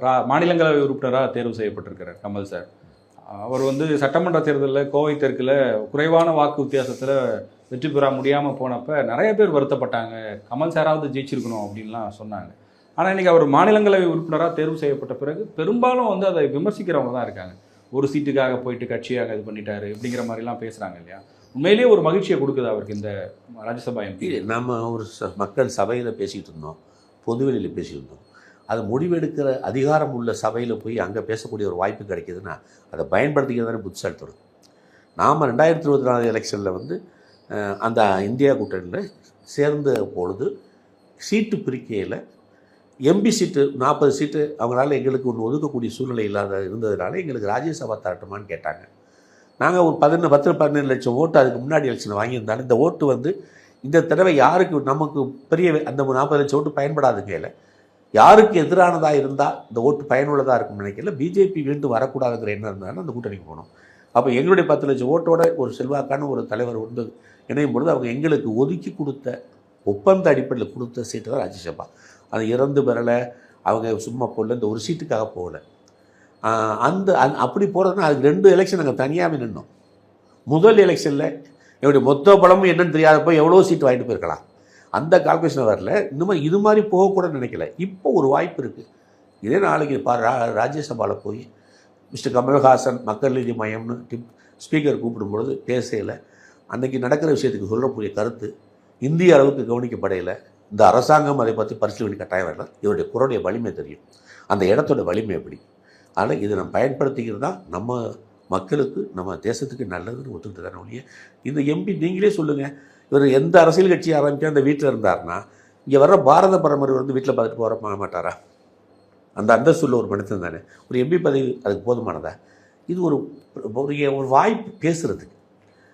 ரா- மாநிலங்களவை உறுப்பினராக தேர்வு செய்யப்பட்டிருக்கிறார் கமல் சார். அவர் வந்து சட்டமன்ற தேர்தலில் கோவை தெற்கில் குறைவான வாக்கு வித்தியாசத்தில் வெற்றி பெற முடியாமல் போனப்ப நிறைய பேர் வருத்தப்பட்டாங்க. கமல் சாராவது ஜெயிச்சிருக்கணும் அப்படின்லாம் சொன்னாங்க. ஆனால் இன்னைக்கு அவர் மாநிலங்களவை உறுப்பினராக தேர்வு செய்யப்பட்ட பிறகு பெரும்பாலும் வந்து அதை விமர்சிக்கிறவங்க தான் இருக்காங்க. ஒரு சீட்டுக்காக போயிட்டு கட்சியாக இது பண்ணிட்டாரு அப்படிங்கிற மாதிரிலாம் பேசுகிறாங்க இல்லையா? உண்மையிலேயே ஒரு மகிழ்ச்சியை கொடுக்குது அவருக்கு இந்த ராஜ்யசபா எம்பி. நம்ம ஒரு ச- மக்கள் சபையில் பேசிக்கிட்டு இருந்தோம். பொதுவெளியில் பேசியிருந்தோம் இருந்தோம். அது முடிவெடுக்கிற அதிகாரம் உள்ள சபையில் போய் அங்கே பேசக்கூடிய ஒரு வாய்ப்பு கிடைக்கிதுன்னா அதை பயன்படுத்திக்கிறதானே புத்திசாலித்தனம் நாம் ரெண்டாயிரத்தி இருபத்தி நாலு எலெக்ஷனில் வந்து அந்த இந்தியா கூட்டணியில் சேர்ந்த பொழுது சீட்டு பிரிக்கையில் எம்பி சீட்டு நாற்பது சீட்டு அவங்களால எங்களுக்கு ஒன்று ஒதுக்கக்கூடிய சூழ்நிலை இல்லாத இருந்ததுனால எங்களுக்கு ராஜ்யசபா தரட்டுமான்னு கேட்டாங்க. நாங்கள் ஒரு பதினொன்று பத்து பதினேழு லட்சம் ஓட்டு அதுக்கு முன்னாடி எலெக்ஷன் வாங்கியிருந்தாலும் இந்த ஓட்டு வந்து இந்த தடவை யாருக்கு நமக்கு பெரிய அந்த நாற்பது லட்சம் ஓட்டு பயன்படாதுங்கையில் யாருக்கு எதிரானதாக இருந்தால் இந்த ஓட்டு பயனுள்ளதாக இருக்கும்னு நினைக்கல. பிஜேபி மீண்டும் வரக்கூடாதுங்கிற எண்ணம் இருந்தாலும் அந்த கூட்டணிக்கு போனோம் அப்போ எங்களுடைய பத்து லட்சம் ஓட்டோட ஒரு செல்வாக்கான ஒரு தலைவர் வந்து இணையும் பொழுது அவங்க எங்களுக்கு ஒதுக்கி கொடுத்த ஒப்பந்த அடிப்படையில் கொடுத்த சீட்டு தான் ராஜ்யசபா. அது இறந்து பெறலை அவங்க சும்மா போடல இந்த ஒரு சீட்டுக்காக போகல. அந்த அந் அப்படி போகிறதுனா அதுக்கு ரெண்டு எலெக்ஷன் நாங்கள் தனியாகவே நின்னோம். முதல் எலெக்ஷனில் என்னுடைய மொத்த பலமும் என்னன்னு தெரியாதப்போ எவ்வளோ சீட்டு வாங்கிட்டு போயிருக்கலாம். அந்த கால்குலேஷன் வரல. இந்த மாதிரி இது மாதிரி போகக்கூடாதுன்னு நினைக்கல. இப்போ ஒரு வாய்ப்பு இருக்குது இதே நாளைக்கு பா ரா ராஜ்யசபாவில் போய் மிஸ்டர் கமல்ஹாசன் மக்கள் நீதி மையம்னு டிப் ஸ்பீக்கர் கூப்பிடும்பொழுது பேசையில் அன்னைக்கு நடக்கிற விஷயத்துக்கு சொல்லக்கூடிய கருத்து இந்திய அளவுக்கு கவனிக்கப்படையில் இந்த அரசாங்கம் அதை பற்றி பரிசீலனை கட்டாயம் வரல. இவருடைய குரலுடைய வலிமை தெரியும். அந்த இடத்தோட வலிமை எப்படி? ஆனால் இதை நம்ம பயன்படுத்திக்கிறது தான் நம்ம மக்களுக்கு நம்ம தேசத்துக்கு நல்லதுன்னு ஒத்துக்கிட்டு தானே ஒழிய இந்த எம்பி நீங்களே சொல்லுங்கள் இவர் எந்த அரசியல் கட்சி ஆரம்பித்தா அந்த வீட்டில் இருந்தாருன்னா இங்கே வர்ற பாரத பிரதமர் வந்து வீட்டில் பார்த்துட்டு போகிற மாட்டாரா? அந்த அந்தஸ்துள்ள ஒரு மனிதன் தானே. ஒரு எம்பி பதவி அதுக்கு போதுமானதா? இது ஒரு ஒரு வாய்ப்பு பேசுகிறதுக்கு